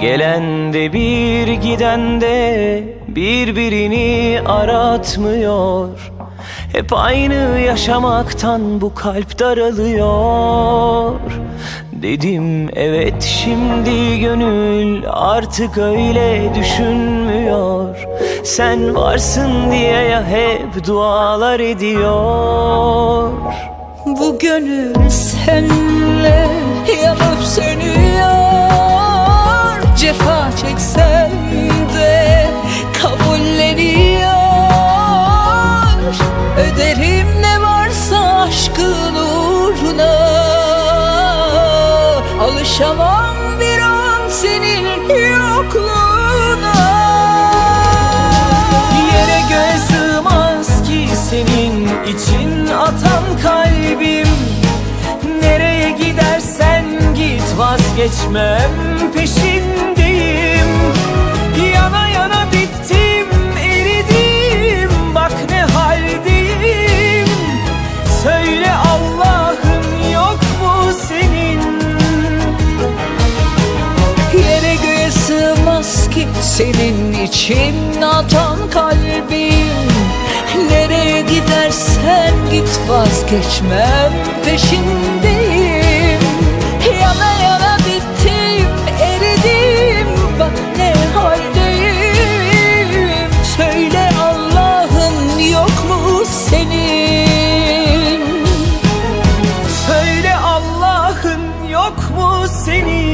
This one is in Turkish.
Gelen de bir giden de birbirini aratmıyor. Hep aynı yaşamaktan bu kalp daralıyor. Dedim evet şimdi gönül artık öyle düşünmüyor. Sen varsın diye ya hep dualar ediyor. Bu gönül senle yanıp sönüyor Alışamam bir an senin yokluğuna. Yere göğe sığmaz ki senin için atan kalbim. Nereye gidersen git vazgeçmem peşindeyim ki senin için atan kalbim. Nereye gidersen git vazgeçmem peşindeyim. Yana yana bittim eridim bak ne haldeyim. Söyle Allah'ın yok mu senin? Söyle Allah'ın yok mu senin